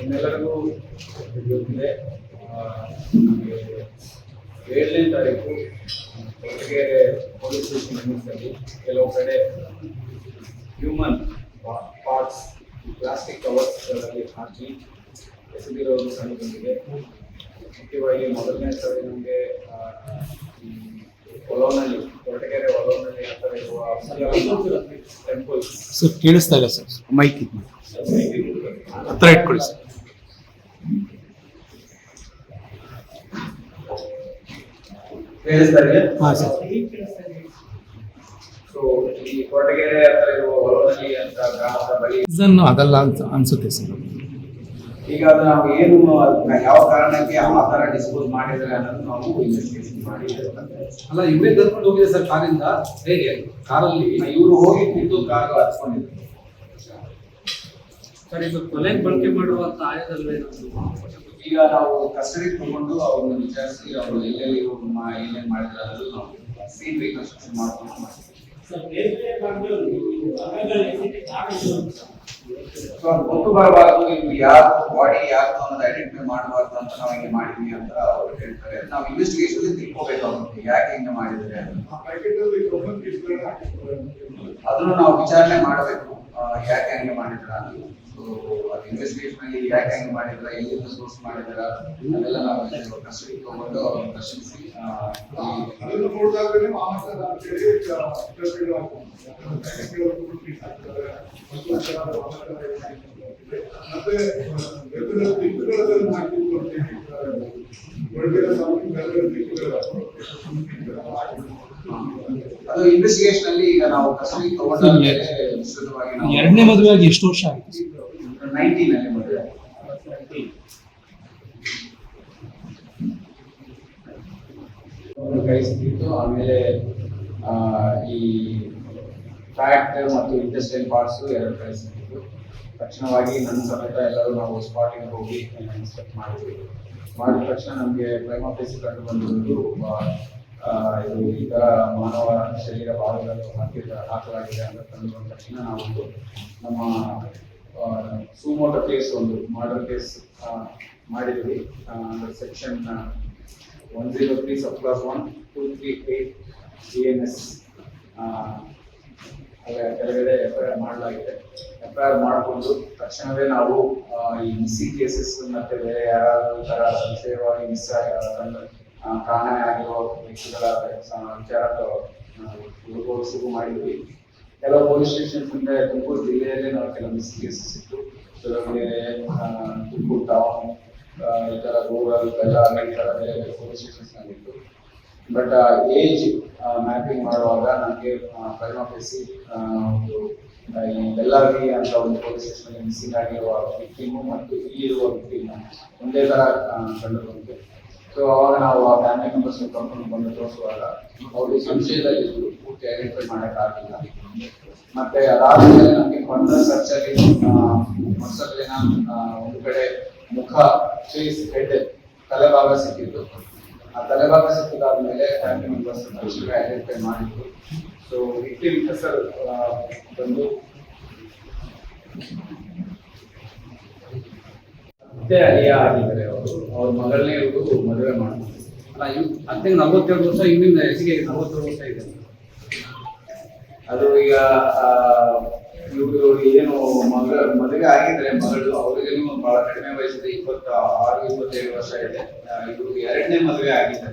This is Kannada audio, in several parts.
ನಿಮ್ಮೆಲ್ಲರಿಗೂ ಗೊತ್ತಿದೆ ಆ, ಏಳನೇ ತಾರೀಕು ಕೊರಟಗೆರೆ ಪೊಲೀಸ್ ಸ್ಟೇಷನ್ ಲಿಮಿಟ್ಸಲ್ಲಿ ಕೆಲವು ಕಡೆ ಹ್ಯೂಮನ್ ಪಾರ್ಟ್ಸ್ ಪ್ಲಾಸ್ಟಿಕ್ ಕವರ್ಸ್ಗಳಲ್ಲಿ ಹಾಕಿ ಎಸೆದಿರೋದು ಕಂಡು ಬಂದಿದೆ ಮುಖ್ಯವಾಗಿ ಮೊದಲನೇ ಸಾರಿ ನಮಗೆ ಈ ಒಲೋನಲ್ಲಿ ಕೊರಟಗೆರೆ ಒಲೋನಲ್ಲಿ ಥರ ಇರುವ ಟೆಂಪಲ್ ಸರ್ ಕೇಳಿಸ್ತಾ ಇಲ್ಲ ಸರ್ ಮೈಕ್ ಹತ್ರ ಇಟ್ಕೊಳ್ಳಿ ಸರ್ ಕೇಳಿಸ್ತಾ ಇದೆ? ಹಾಂ ಸರ್. ಅದಲ್ಲ ಅಂತ ಅನ್ಸುತ್ತೆ ಸರ್. ಈಗ ಅದು ನಾವು ಏನು ಯಾವ ಕಾರಣಕ್ಕೆ ಯಾವ ಆಧಾರ ಡಿಸ್ಪೋಸ್ ಮಾಡಿದ್ರೆ ಅನ್ನೋದು ನಾವು ಇನ್ವೆಸ್ಟಿಗೇಷನ್ ಮಾಡಿ ಅಲ್ಲ ಇವರೇ ಕರ್ಕೊಂಡು ಹೋಗಿದೆ ಸರ್ ಕಾರಿಂದ? ಹೇಗೆ? ಕಾರಲ್ಲಿ ಇವರು ಹೋಗಿ ಬಿದ್ದು ಕಾರು ಹತ್ಕೊಂಡಿದ್ರು. ಸರ್ ಇದು ಕೊಲೆ ಬಳಕೆ ಮಾಡುವಂತ ಆಯುಧಲ್ವೇ ಈಗ ನಾವು ಕಸ್ಟಡಿ ತಗೊಂಡು ಅವ್ರನ್ನ ವಿಚಾರಿಸಿ ಅವರು ಎಲ್ಲೆಲ್ಲಿ ಏನೇನ್ ಮಾಡಿದ್ರೆ ಅನ್ನೋದು ನಾವು ಸೀನ್ ರಿಕನ್ಸ್ಟ್ರಕ್ಷನ್ ಮಾಡ್ಕೊಂಡು ಅದು ಗೊತ್ತು ಬರಬಾರ್ದು ಇವು ಯಾರು ಬಾಡಿ ಯಾರು ಅನ್ನೋದು ಐಡೆಂಟಿಫೈ ಮಾಡಬಾರ್ದು ಅಂತ ನಾವು ಹಿಂಗೆ ಮಾಡಿದ್ವಿ ಅಂತ ಅವ್ರು ಹೇಳ್ತಾರೆ. ನಾವು ಇನ್ವೆಸ್ಟಿಗೇಷನ್ ತಿಳ್ಕೊಬೇಕಾಗುತ್ತೆ ಯಾಕೆ ಹಿಂಗೆ ಮಾಡಿದ್ರೆ ಅಂತ. ಅದನ್ನು ನಾವು ವಿಚಾರಣೆ ಮಾಡಬೇಕು. ಯಾಕೆ ಹಂಗೆ ಮಾಡಿದ್ರ ಸೊ ಅದು ಇನ್ವೆಸ್ಟಿಗೇಷನ್ ಅಲ್ಲಿ ಯಾಕೆ ಹಂಗೆ ಮಾಡಿದ್ರ ಎಲ್ಲಿಂದ ಸೋರ್ಸ್ ಮಾಡಿದ್ರ ಅದೆಲ್ಲ ನಾವು ಕಸ್ಟಡಿ ತಗೊಂಡು ಪ್ರಶ್ನಿಸಿ ಮತ್ತೆ ಅದು ಇನ್ವೆಸ್ಟಿಗೇಷನ್ ಅಲ್ಲಿ ಈಗ ನಾವು ಕಸ್ಟಡಿ ತಗೊಂಡ ಎರಡನೇ ಮದುವೆ ಆಗಿ ಎಷ್ಟು ವರ್ಷ ಸರ್ ನೈನ್ಟೀನ್ ಅಲ್ಲಿ ಮದುವೆ ಒಂದು ಕೈ ಸಿಕ್ಕಿತ್ತು ಆಮೇಲೆ ಈ ಫ್ಯಾಕ್ಟ್ ಮತ್ತು ಇಂಡಸ್ಟ್ರಿಯಲ್ ಪಾರ್ಟ್ಸ್ ಎರಡು ಕೈ ಸಿಕ್ಕಿತ್ತು ತಕ್ಷಣವಾಗಿ ನನ್ನ ಸಮೇತ ಎಲ್ಲರೂ ನಾವು ಸ್ಪಾಟಿಗೆ ಹೋಗಿ ಇನ್ಸ್ಪೆಕ್ಟ್ ಮಾಡಿದ್ವಿ. ಮಾಡಿದ ತಕ್ಷಣ ನಮಗೆ ಆಫೀಸ್ ಕಂಡು ಆ, ಇದು ಈ ತರ ಮಾನವ ಶರೀರ ಭಾಗಗಳನ್ನು ಹಾಕಿದ ಹಾಕಲಾಗಿದೆ ಅಂತ ಬಂದ ತಕ್ಷಣ ನಾವು ನಮ್ಮ ಸುಮೋಟೋ ಕೇಸ್ ಒಂದು ಮರ್ಡರ್ ಕೇಸ್ ಮಾಡಿದ್ವಿ. Section one zero three sub clause one two three eight G N S ಕೆಳಗಡೆ ಎಫ್ ಐ ಆರ್ ಮಾಡಲಾಗಿದೆ. ಎಫ್ ಐ ಆರ್ ಮಾಡಿಕೊಂಡು ತಕ್ಷಣವೇ ನಾವು ಈ ಮಿಸ್ಸಿ ಕೇಸಸ್ ಮತ್ತೆ ಬೇರೆ ಯಾರಾದರೂ ಥರ ಸಂಶಯವಾಗಿ ಮಿಸ್ ಕಾಣೆ ಆಗಿರೋ ವ್ಯಕ್ತಿಗಳ ವಿಚಾರ ಹುಡುಕೋದು ಶುರು ಮಾಡಿದ್ವಿ. ಕೆಲವು ಪೊಲೀಸ್ ಸ್ಟೇಷನ್ಸ್ ಇಂದ ತುಮಕೂರು ಜಿಲ್ಲೆಯಲ್ಲೇ ನಾವು ಕೆಲವು ಮಿಸ್ಸಿಂಗ್ ಕೇಸಸ್ ಇತ್ತು ಕೆಲವೊಂದಿಗೆ ತುಮಕೂರು ಟೌನ್ ಈ ಥರ ರೂರಲ್ ಎಲ್ಲ ಈ ಥರ ಪೊಲೀಸ್ ಸ್ಟೇಷನ್ಸ್ ಇತ್ತು. ಬಟ್ ಏಜ್ ಮ್ಯಾಪಿಂಗ್ ಮಾಡುವಾಗ ನನಗೆ ಪರಿಣಾಮ ಆಫೀಸಿ ಒಂದು ಈ ಬೆಲ್ಲಾಗಿ ಅಂತ ಒಂದು ಪೊಲೀಸ್ ಸ್ಟೇಷನ್ ಮಿಸ್ಸಿಂಗ್ ಆಗಿರುವ ವಿಕ್ಟಿಮು ಮತ್ತು ಇಲ್ಲಿರುವ ವಿಕ್ಟಿಮ್ ಒಂದೇ ತರ ಕಂಡು ಬಂತು ಸೊ ಅವಾಗ ನಾವು ಆ ಫ್ಯಾಮಿಲಿ ಮೆಂಬರ್ಸ್ ಕರ್ಕೊಂಡು ಬಂದು ತೋರಿಸುವಾಗ ಅವರು ಸಂಶಯದಲ್ಲಿ ಇದ್ರು, ಪೂರ್ತಿ ಐಡೆಂಟಿಫೈ ಮಾಡೋಕ್ಕಾಗಿಲ್ಲ ಮತ್ತೆ ಅದಾದ್ಮೇಲೆ ನಮಗೆ ಕೊಂಡ ಸರ್ಚಲ್ಲಿ ಮೊಸಲಿನ ಒಂದು ಕಡೆ ಮುಖ ಫೇಸ್ ಹೆಡ್ ತಲೆಭಾಗ ಸಿಕ್ಕಿತ್ತು. ಆ ತಲೆಭಾಗ ಸಿಕ್ಕಿದಾದ್ಮೇಲೆ ಫ್ಯಾಮಿಲಿ ಮೆಂಬರ್ಸ್ ತಕ್ಷಣ ಐಡೆಂಟಿಫೈ ಮಾಡಿದ್ರು. ಸೊ ವಿಕ್ಟಿಮ್ ಹೆಸರು ಬಂದು ಮತ್ತೆ ಅಲಿಯಾ ಆಗಿದ್ದಾರೆ. ಅವರು ಮಗಳನ್ನೇ ಇವ್ರಿಗೂ ಮದುವೆ ಮಾಡ್ತಾರೆ. ಅಲ್ಲ ನಲ್ವತ್ತೇಳು ವರ್ಷ ಇನ್ನಿಂದ ಹೆಚ್ಚಿಗೆ ನಲ್ವತ್ತೇಳು ವರ್ಷ ಇದೆ. ಅದು ಈಗ ಇವರು ಏನು ಮಗ, ಮದುವೆ ಆಗಿದ್ರೆ ಮಗಳು ಅವ್ರಿಗೇನು ಬಹಳ ಕಡಿಮೆ ವಯಸ್ಸಿದೆ ಇಪ್ಪತ್ತ ಆರು ಇಪ್ಪತ್ತೇಳು ವರ್ಷ ಇದೆ. ಇವರು ಎರಡನೇ ಮದುವೆ ಆಗಿದೆ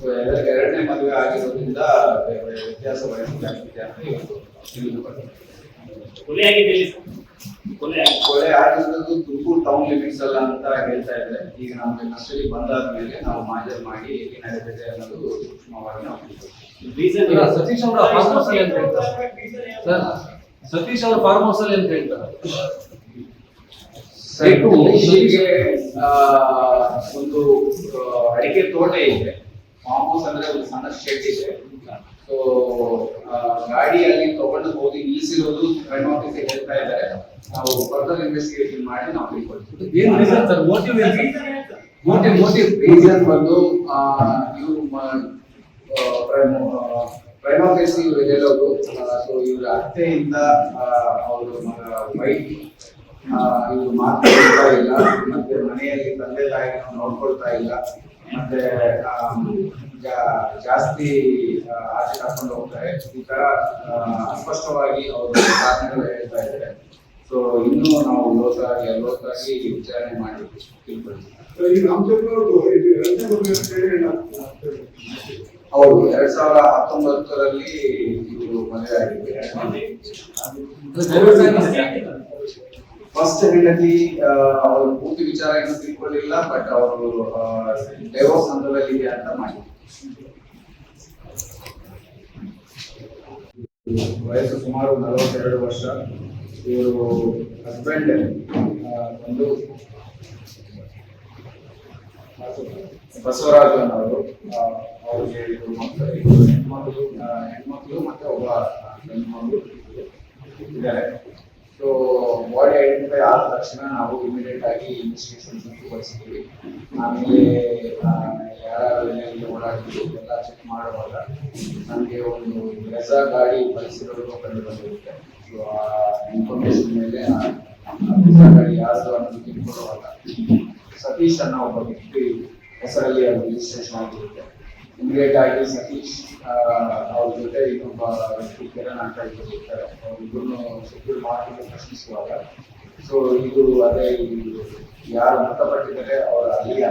ಸೊ ಎರಡನೇ ಮದುವೆ ಆಗಿರೋದ್ರಿಂದ ವ್ಯತ್ಯಾಸ ಜಾಸ್ತಿ ಇವತ್ತು ತಿಳಿದು. ಕೊಲೆ? ಕೊಲೆ ಆಗಿರೋದು ತುಮಕೂರು ಟೌನ್ ಲಿಮಿಟ್ಸ್ ಅಲ್ಲ ಅಂತ ಹೇಳ್ತಾ ಇದ್ದಾರೆ. ಈಗ ನಮ್ಗೆ ಕಸ್ಟಡಿ ಬಂದಾದ್ಮೇಲೆ ನಾವು ಮಾಜರ್ ಮಾಡಿ ಏನಾಗುತ್ತೆ ನಡೆದಿದೆ ಅನ್ನೋದು ಸೂಕ್ಷ್ಮವಾಗಿ ನಾವು ಏನು? ಸತೀಶ್ ಅವರ ಫಾರ್ಮ್ ಹೌಸ್ ಅಲ್ಲಿ ಅಂತ ಹೇಳ್ತಾರೆ? ಸರ್ ಸತೀಶ್ ಅವರ ಫಾರ್ಮ್ ಹೌಸ್ ಅಲ್ಲಿ ಅಂತ ಹೇಳ್ತಾರೆ? ಒಂದು ಅಡಿಕೆ ತೋಟ ಇದೆ. ಫಾರ್ಮ್ ಹೌಸ್ ಅಂದ್ರೆ ಒಂದು ಸಣ್ಣ ಶೆಡ್ ಇದೆ. ಸೊ ಗಾಡಿಯಲ್ಲಿ ತಗೊಂಡು ಹೋಗಿ ನಿಲ್ಲಿಸಿರೋದು ಕ್ರೈಮ್ ಆಫೀಸ್ ಹೇಳ್ತಾ ಇದ್ದಾರೆ. ನಾವು ಫರ್ದರ್ ಇನ್ವೆಸ್ಟಿಗೇಷನ್ ಮಾಡಿ ನಾವು ತಿಳ್ಕೊಳ್ತೀವಿ. ಏನು ರೀಸನ್ ಸರ್ ಮೋಟಿವ್ ಏನು? ಮೋಟಿವ್ ಮೋಟಿವ್ ರೀಸನ್ ಬಂದು ಇವರು ಪ್ರೈಮ್ ಆಫೀಸ್ ಇವರು ಹೇಳೋದು ಸೊ ಇವ್ರ ಅತ್ತೆಯಿಂದ ಅವರು ವೈಫ್ ಇವರು ಮಾತಾಡ್ತಾ ಇಲ್ಲ. ಮತ್ತೆ ಮನೆಯಲ್ಲಿ ತಂದೆ ತಾಯಿಯನ್ನು ನೋಡ್ಕೊಳ್ತಾ ಇಲ್ಲ. ಮತ್ತೆ ಜಾಸ್ತಿ ಆಚೆ ಕರ್ಕೊಂಡು ಹೋಗ್ತಾರೆ. ಈ ತರ ಅಸ್ಪಷ್ಟವಾಗಿ ಅವರು ಕಾರಣಗಳು ಹೇಳ್ತಾ ಇದ್ದಾರೆ. ಸೊ ಇನ್ನೂ ನಾವು ಲೋತಾಗಿ ಲೋತಾಗಿ ವಿಚಾರಣೆ ಮಾಡಿ? ಹೌದು ಎರಡ್ ಸಾವಿರದ ಹತ್ತೊಂಬತ್ತರಲ್ಲಿ ಇದು ಮದುವೆ ಆಗಿದೆ. ಫಸ್ಟ್ ಹೆಂಡತಿ ಅವರು ಪೂರ್ತಿ ವಿಚಾರ ಏನು ತಿಳ್ಕೊಳ್ಳಿಲ್ಲ ಬಟ್ ಅವರು ಡೈವೋರ್ಸ್ ಹಂತದಲ್ಲಿ ಇದೆ ಅಂತ ಮಾಡಿ ವಯಸ್ಸು ಸುಮಾರು ನಲವತ್ತೆರಡು ವರ್ಷ. ಇವರು ಹಸ್ಬೆಂಡ್ ಒಂದು ಬಸವರಾಜ್ ಅನ್ನೋರು. ಅವ್ರಿಗೆ ಇವರು ಮಕ್ಕಳು, ಇವರು ಹೆಣ್ಮಕ್ಳು ಹೆಣ್ಮಕ್ಳು ಮತ್ತೆ ಒಬ್ಬ ಗಂಡು ಇದ್ದಾರೆ. ಸೊ ಬಾಡಿ ಐಡೆಂಟಿಫೈ ಆದ ತಕ್ಷಣ ನಾವು ಇಮಿಡಿಯೇಟ್ ಆಗಿ ಇನ್ವೆಸ್ಟಿಗೇಷನ್ ಶುರುಗೊಳಿಸಿದ್ವಿ ಆಮೇಲೆ ಆ, ಯಾರು ಎಲ್ಲೆಲ್ಲಿ ಓಡಾಡಿದ್ರು ಎಲ್ಲ ಚೆಕ್ ಮಾಡುವಾಗ ನನಗೆ ಒಂದು ಬ್ರೆಜಾ ಗಾಡಿ ಬಳಸಿರೋದು ಕಂಡು ಬಂದಿರುತ್ತೆ ಆ ಇನ್ಫಾರ್ಮೇಶನ್ ಮೇಲೆ ಬ್ರೆಜಾ ಗಾಡಿ ಯಾರು ಅನ್ನೋದು ತಿಳ್ಕೊಳ್ಳುವಾಗ ಸತೀಶ್ ಅನ್ನೋ ಒಬ್ಬ ವ್ಯಕ್ತಿ ಹೆಸರಲ್ಲಿ ಅದು ರಿಜಿಸ್ಟ್ರೇಷನ್ ಆಗಿರುತ್ತೆ. ಇಮಿಡಿಯೇಟ್ ಆಗಿ ಸತೀಶ್ ಅವ್ರ ಜೊತೆ ಇನ್ನೊಬ್ಬ ವ್ಯಕ್ತಿ ಕಿರಣ್ ಅಂತ ಇರ್ತಾರೆ ಅವ್ರಿಬ್ಬರನ್ನು ಸೆಕ್ಯೂರ್ ಮಾಡಿ ಪ್ರಶ್ನಿಸುವಾಗ. ಸೊ ಇದು ಅದೇ ಯಾರು ಮೃತಪಟ್ಟಿದ್ದಾರೆ ಅವರ ಅಲ್ಲಿಯ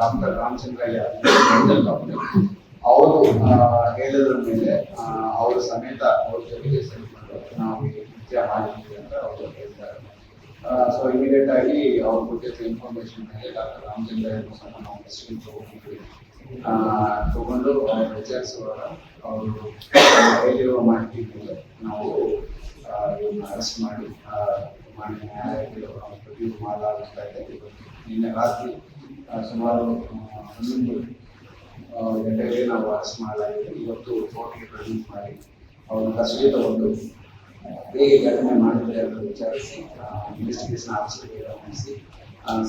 ಡಾಕ್ಟರ್ ರಾಮಚಂದ್ರಯ್ಯ ಅವರು ಹೇಳಿದ್ರ ಮೇಲೆ ಅವರ ಸಮೇತ ಅವ್ರ ಜೊತೆಗೆ ಸೇರಿಕೊಂಡು ನಾವು ನೃತ್ಯ ಮಾಡಿದ್ವಿ ಅಂತ ಅವರು ಹೇಳ್ತಾರೆ. ಸೊ ಇಮಿಡಿಯೇಟ್ ಆಗಿ ಅವ್ರ ಬಗ್ಗೆ ಇನ್ಫಾರ್ಮೇಶನ್ ಮೇಲೆ ಡಾಕ್ಟರ್ ರಾಮಚಂದ್ರ ಸಹ ನಾವು ಕಸ್ಟಡಿ ತಗೊಂಡಿದ್ವಿ. ತಗೊಂಡು ಅವ್ರು ವಿಚಾರಿಸುವಾಗ ಅವರು ಹೇಳಿರುವ ಮಾಹಿತಿ ಮೇಲೆ ನಾವು ಅರೆಸ್ಟ್ ಮಾಡಿ ಮಾನ್ಯ ನ್ಯಾಯಾಲಯಗಳು ಪ್ರತಿ ಮಾಡಲಾಗ್ತಾ ಇದೆ. ನಿನ್ನೆ ರಾತ್ರಿ ಸುಮಾರು ಹನ್ನೊಂದು ಗಂಟೆಗೆ ನಾವು ಅರೆಸ್ಟ್ ಮಾಡಲಾಗಿದೆ ಇವತ್ತು ಕೋರ್ಟ್ಗೆ ಪ್ರೆಸೆಂಟ್ ಮಾಡಿ ಅವ್ರನ್ನ ಕಸ್ಟಡಿ ತಗೊಂಡು ಹೇಗೆ ಘಟನೆ ಮಾಡಿದ್ರೆ ಅದನ್ನು ವಿಚಾರಿಸಿ ಇನ್ವೆಸ್ಟಿಗೇಷನ್ ಆಫೀಸರ್ಗೆ ಗಮನಿಸಿ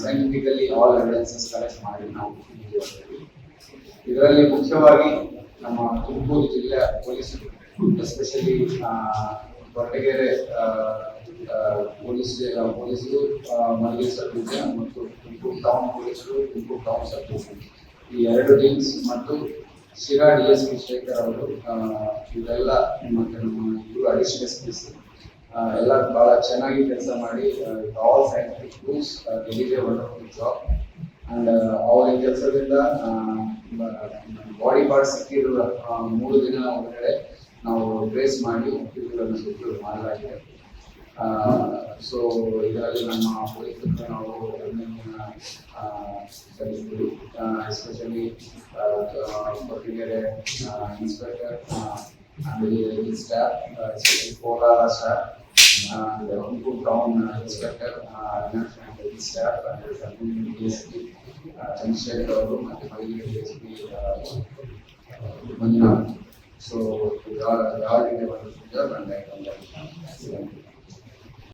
ಸೈಂಟಿಫಿಕಲಿ ಆಲ್ ಎವಿಡೆನ್ಸಸ್ ಕಲೆಕ್ಟ್ ಮಾಡಿ ನಾವು ಇದರಲ್ಲಿ ಮುಖ್ಯವಾಗಿ ನಮ್ಮ ತುಮಕೂರು ಜಿಲ್ಲೆ ಪೊಲೀಸರು ಎಸ್ಪೆಷಲಿ ಕೊರಟಗೆರೆ ಪೊಲೀಸ್ ಪೊಲೀಸರು ಮಲ್ಲಿಗೆ ಸಬ್ ಮತ್ತು ತುಮಕೂರು ಟೌನ್ ಪೊಲೀಸರು ತುಮಕೂರು ಟೌನ್ ಸಬ್ ಈ ಎರಡು ಟೀಮ್ಸ್ ಮತ್ತು Sira D S P Shekhar ಅವರು ಇವೆಲ್ಲ ಮತ್ತು ನಮ್ಮ ಇವರು ಅಡಿಷನಲ್ ಎಸ್ ಪಿ ಎಲ್ಲ ಬಹಳ ಚೆನ್ನಾಗಿ ಕೆಲಸ ಮಾಡಿ all scientific tools delivery wonderful job and ಅವರ ಕೆಲಸದಿಂದ ಬಾಡಿ ಪಾರ್ಟ್ ಸಿಕ್ಕಿರುವ ಮೂರು ದಿನ ಒಳಗಡೆ ನಾವು ಟ್ರೇಸ್ ಮಾಡಿ ಉಪ್ಪಿಗೆಗಳನ್ನು ಸೆಕ್ಯೂರ್ ಮಾಡಲಾಗಿದೆ ಸೊ ಇದರಲ್ಲಿ ನಮ್ಮ ಪೊಲೀಸರಿಗೆ ನಾವು ಅಭಿನಂದನೆಯನ್ನ, ಆ, ಸಲ್ಲಿಸ್ತೀವಿ ಎಸ್ಪೆಷಲಿ ಕೊಟ್ಟಿಗೆರೆ ಇನ್ಸ್ಪೆಕ್ಟರ್ ಆಮೇಲೆ staff especially Kolar staff and Hongkong Town uh, Inspector, uh, Avinash and the staff and the Subunit DSP, uh, Chandrasekhar ಅವರು ಮತ್ತೆ mile DSP, uh, Manjunath. So, ಯಾರಿಗೆ ಒಂದು job and I come back.